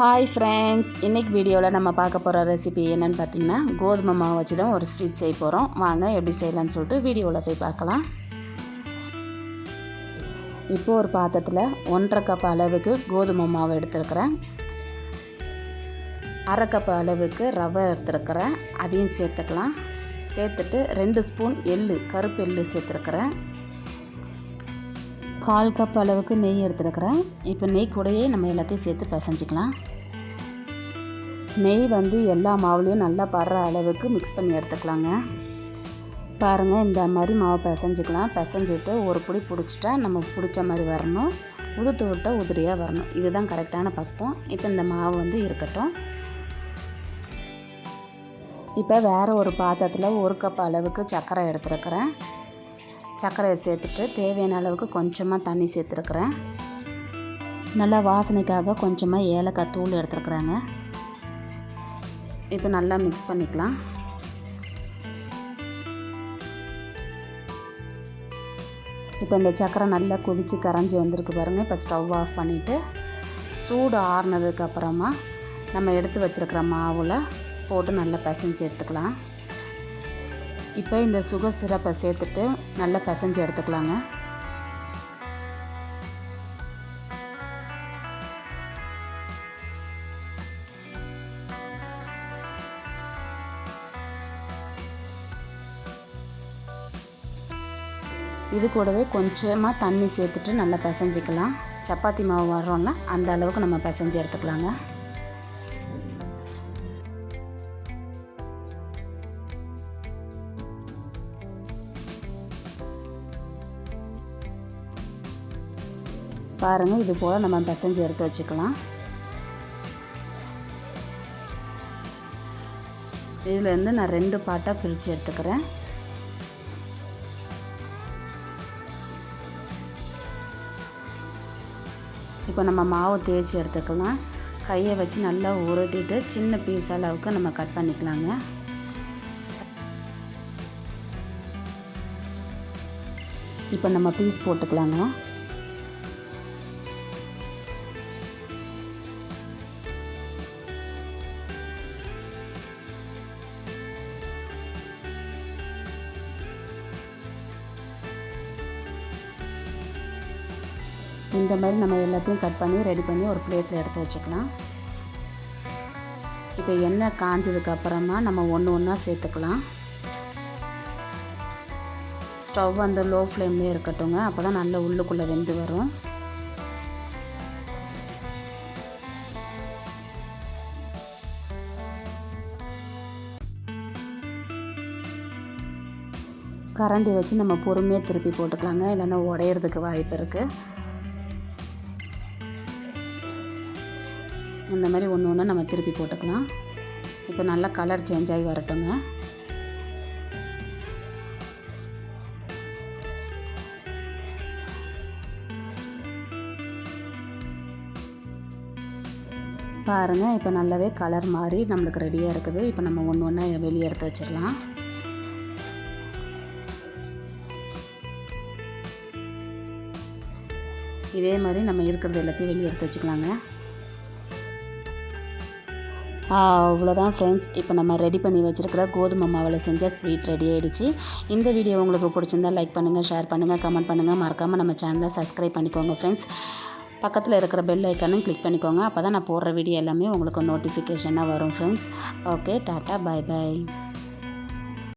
Hi friends இன்றைக்கி வீடியோவில் நம்ம பார்க்க போகிற ரெசிபி என்னென்னு பார்த்தீங்கன்னா கோதுமை மாவு வச்சு தான் ஒரு ஸ்வீட் செய்ய போகிறோம் வாங்க எப்படி செய்யலான்னு சொல்லிட்டு வீடியோவில் போய் பார்க்கலாம். இப்போ ஒரு பாத்திரத்தில் ஒன்றரை கப் அளவுக்கு கோதுமை மாவு எடுத்துருக்கிறேன். அரை கப் அளவுக்கு ரவை எடுத்துருக்கிறேன். அதையும் சேர்த்துக்கலாம். சேர்த்துட்டு ரெண்டு ஸ்பூன் எள்ளு கருப்பு எள்ளு சேர்த்துருக்குறேன். கால் கப் அளவுக்கு நெய் எடுத்துருக்கிறேன். இப்போ நெய் கூடயே நம்ம எல்லாத்தையும் சேர்த்து பிசைஞ்சிக்கலாம். நெய் வந்து எல்லா மாவுலேயும் நல்லா படுற அளவுக்கு மிக்ஸ் பண்ணி எடுத்துக்கலாங்க. பாருங்கள் இந்த மாதிரி மாவு பிசைஞ்சிக்கலாம். பிசைஞ்சிட்டு ஒரு பிடி பிடிச்சிட்டா நம்ம பிடிச்ச மாதிரி வரணும். உதுத்து விட்டால் உதிரியாக வரணும். இதுதான் கரெக்டான பக்குவம். இப்போ இந்த மாவு வந்து இருக்கட்டும். இப்போ வேறு ஒரு பாத்திரத்தில் ஒரு கப் அளவுக்கு சர்க்கரை எடுத்துருக்கிறேன். சர்க்கரையை சேர்த்துட்டு தேவையான அளவுக்கு கொஞ்சமாக தண்ணி சேர்த்துருக்குறேன். நல்லா வாசனைக்காக கொஞ்சமாக ஏலக்காய் தூள் எடுத்துருக்குறாங்க. இப்போ நல்லா மிக்ஸ் பண்ணிக்கலாம். இப்போ இந்த சக்கரை நல்லா கொதித்து கரைஞ்சி வந்திருக்கு பாருங்கள் இப்போ ஸ்டவ் ஆஃப் பண்ணிவிட்டு சூடு ஆறுனதுக்கப்புறமா நம்ம எடுத்து வச்சுருக்கிற மாவில் போட்டு நல்லா பிசைஞ்சு எடுத்துக்கலாம். இப்போ இந்த சுகர் சிரப்பை சேர்த்துட்டு நல்லா பிசைஞ்சு எடுத்துக்கலாங்க. இது கூடவே கொஞ்சமாக தண்ணி சேர்த்துட்டு நல்லா பிசைஞ்சிக்கலாம். சப்பாத்தி மாவு வர்றோம்னா அந்த அளவுக்கு நம்ம பிசைஞ்சு எடுத்துக்கலாங்க. பாருங்கள் இது போல் நம்ம பிசைஞ்சு எடுத்து வச்சுக்கலாம். இதுலேருந்து நான் ரெண்டு பாட்டாக பிரித்து எடுத்துக்கிறேன். இப்போ நம்ம மாவு தேய்ச்சி எடுத்துக்கலாம். கையை வச்சு நல்லா உருட்டிட்டு சின்ன பீஸ் அளவுக்கு நம்ம கட் பண்ணிக்கலாங்க. இப்போ நம்ம பீஸ் போட்டுக்கலாங்க. இந்த மாதிரி நம்ம எல்லாத்தையும் கட் பண்ணி ரெடி பண்ணி ஒரு பிளேட்டில் எடுத்து வச்சுக்கலாம். இப்போ எண்ணெய் காஞ்சதுக்கப்புறமா நம்ம ஒன்று ஒன்றா சேர்த்துக்கலாம். ஸ்டவ் அந்த லோ ஃப்ளேம்லேயே இருக்கட்டுங்க. அப்போ தான் நல்ல உள்ளுக்குள்ளே வெந்து வரும். கரண்டி வச்சு நம்ம பொறுமையாக திருப்பி போட்டுக்கலாங்க. இல்லைன்னா உடையிறதுக்கு வாய்ப்பு இருக்குது இந்த மாதிரி ஒன்று ஒன்று நம்ம திருப்பி போட்டுக்கலாம். இப்போ நல்லா கலர் சேஞ்ச் ஆகி வரட்டுங்க. பாருங்கள் இப்போ நல்லாவே கலர் மாறி நம்மளுக்கு ரெடியாக இருக்குது. இப்போ நம்ம ஒன்று ஒன்றா வெளியே எடுத்து வச்சிடலாம். இதே மாதிரி நம்ம இருக்கிறது எல்லாத்தையும் வெளியே எடுத்து வச்சுக்கலாங்க. அவ்வளோதான் ஃப்ரெண்ட்ஸ் இப்போ நம்ம ரெடி பண்ணி வச்சுருக்கிற கோதுமை மாவில் செஞ்ச ஸ்வீட் ரெடி ஆகிடுச்சு இந்த வீடியோ உங்களுக்கு பிடிச்சிருந்தால் லைக் பண்ணுங்கள் ஷேர் பண்ணுங்கள் கமெண்ட் பண்ணுங்கள் மறக்காமல் நம்ம சேனலை சப்ஸ்கிரைப் பண்ணிக்கோங்க ஃப்ரெண்ட்ஸ் பக்கத்தில் இருக்கிற பெல் ஐக்கானும் கிளிக் பண்ணிக்கோங்க. அப்போ தான் நான் போடுற வீடியோ எல்லாமே உங்களுக்கு நோட்டிஃபிகேஷனாக வரும் friends okay tata bye bye